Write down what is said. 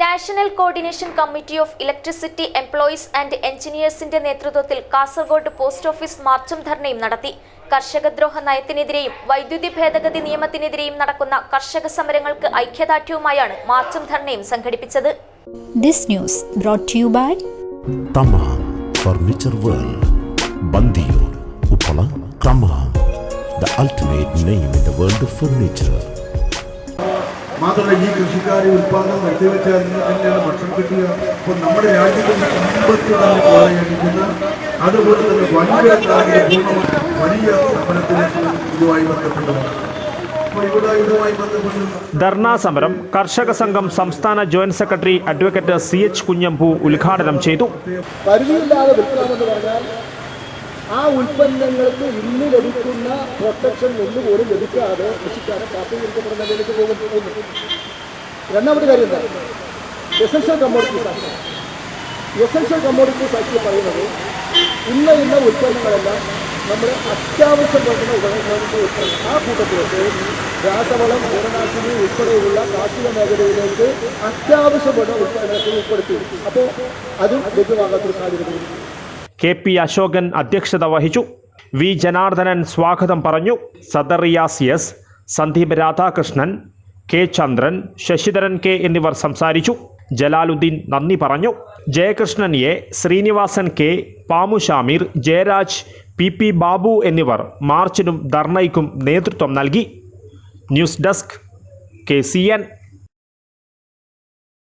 National coordination committee of electricity employees and എഞ്ചിനീയേഴ്സിന്റെ നേതൃത്വത്തിൽ Kasaragod post office മാർച്ചും ധർണയും നടത്തി. കർഷകദ്രോഹ നയത്തിനെതിരെയും വൈദ്യുതി ഭേദഗതി നിയമത്തിനെതിരെയും നടക്കുന്ന കർഷക സമരങ്ങൾക്ക് ഐക്യദാർഢ്യവുമായാണ് മാർച്ചും ധർണയും സംഘടിപ്പിച്ചത്. This news brought to you by Thamam furniture world Bandiyoor Uppala Thamam the ultimate name in the world of furniture മാത്രമല്ല ഈ കൃഷിക്കാരെ ഉൽപ്പാദനം നിർത്തിവെച്ചാൽ നിന്ന് തന്നെയാണ് ഭക്ഷണം കിട്ടുക അപ്പോൾ നമ്മുടെ രാജ്യത്തിന്റെ സമ്പത്ത് തന്നെ കുറയാനിരിക്കുന്ന അതുപോലെ തന്നെ വലിയ പൂർണമായ വലിയ സമരത്തിലേക്ക് ഇതുമായി ബന്ധപ്പെട്ടതാണ് ധർണാ സമരം കർഷക സംഘം സംസ്ഥാന joint secretary advocate C H Kunhambu ഉദ്ഘാടനം ചെയ്തു. പരിധിയില്ലാതെ ആ ഉൽപ്പന്നങ്ങൾക്ക് ഇന്ന് ലഭിക്കുന്ന പ്രൊട്ടക്ഷൻ ഒന്നുപോലും ലഭിക്കാതെ കൃഷിക്കാരൻ കാപ്പീകരിക്കപ്പെടുന്ന നിലയിലേക്ക് പോകും. പോകുന്നു രണ്ടാമത്തെ കാര്യം എന്താ? Essential commodities act essential commodities act പറയുന്നത് ഇന്ന ഇന്ന ഉൽപ്പന്നങ്ങളെല്ലാം നമ്മൾ അത്യാവശ്യം വേണ്ടുന്ന ഉപകരണങ്ങളുടെ ഉൽപ്പന്നം. ആ കൂട്ടത്തിലേക്ക് രാസവളം കീടനാശിനി ഉൾപ്പെടെയുള്ള കാർഷിക മേഖലയിലേക്ക് അത്യാവശ്യം വേണ്ട ഉൽപ്പന്നങ്ങൾ ഉൾപ്പെടുത്തി. അപ്പോൾ അതും ലഭ്യമാകാത്തൊരു സാഹചര്യം കെ പി അശോകൻ അധ്യക്ഷത വഹിച്ചു. വി. ജനാർദ്ദനൻ സ്വാഗതം പറഞ്ഞു. Sadar Riyas S Sandeep Radhakrishnan K. Chandran Sasidharan K എന്നിവർ സംസാരിച്ചു. ജലാലുദ്ദീൻ നന്ദി പറഞ്ഞു. Jayakrishnan A Sreenivasan K Pamu Shameer Jayaraj P. P. Babu എന്നിവർ മാർച്ചിനും ധർണയ്ക്കും നേതൃത്വം നൽകി. News desk K C N.